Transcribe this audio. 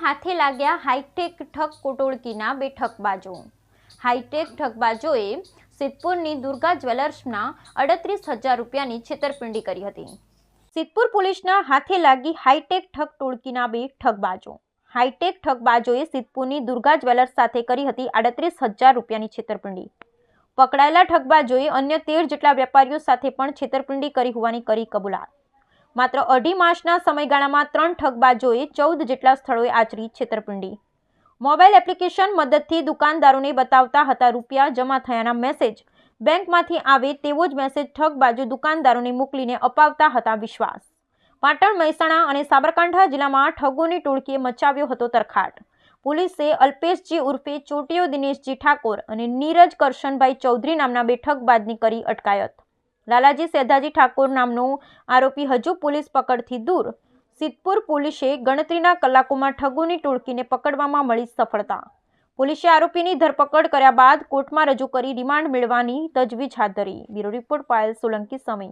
હાથે લાગ્યા હાઈટેક ઠગ કોટોળકીના બે ઠગબાજો. હાઈટેક ઠગબાજોએ સિદ્ધપુરની દુર્ગા જ્વેલર્સના અડત્રીસ હજાર રૂપિયાની છેતરપિંડી કરી હતી. સિદ્ધપુર પોલીસના હાથે લાગી હાઈટેક ઠગ ટોળકીના બે ઠગબાજો. હાઈટેક ઠગબાજોએ સિદ્ધપુરની દુર્ગા જ્વેલર્સ સાથે કરી હતી આડત્રીસ હજાર રૂપિયાની છેતરપિંડી. પકડાયેલા ઠગબાજોએ અન્ય તેર જેટલા વેપારીઓ સાથે પણ છેતરપિંડી કરી હોવાની કરી કબૂલાત. માત્ર અઢી માસના સમયગાળામાં ત્રણ ઠગબાજોએ ચૌદ જેટલા સ્થળોએ આચરી છેતરપિંડી. મોબાઈલ એપ્લિકેશન મદદથી દુકાનદારોને બતાવતા હતા રૂપિયા જમા થયાના મેસેજ. બેંકમાંથી આવે તેવો જ મેસેજ ઠગબાજો દુકાનદારોને મોકલીને અપાવતા હતા વિશ્વાસ. પાટણ, મહેસાણા અને સાબરકાંઠા જિલ્લામાં ઠગોની ટોળકીએ મચાવ્યો હતો તરખાટ. પોલીસે અલ્પેશજી ઉર્ફે ચોટીઓ દિનેશજી ઠાકોર અને નીરજ કરશનભાઈ ચૌધરી નામના બે ઠગબાજની કરી અટકાયત. લાલાજી સેધાજી ઠાકોર નામનો આરોપી હજુ પોલીસ પકડથી દૂર. સિદ્ધપુર પોલીસે ગણતરીના કલાકોમાં ઠગોની ટોળકીને પકડવામાં મળી સફળતા. પોલીસે આરોપીની ધરપકડ કર્યા બાદ કોર્ટમાં રજૂ કરી રિમાન્ડ મેળવવાની તજવીજ હાથ ધરી. બ્યુરો રિપોર્ટ પાયલ સોલંકી સમય.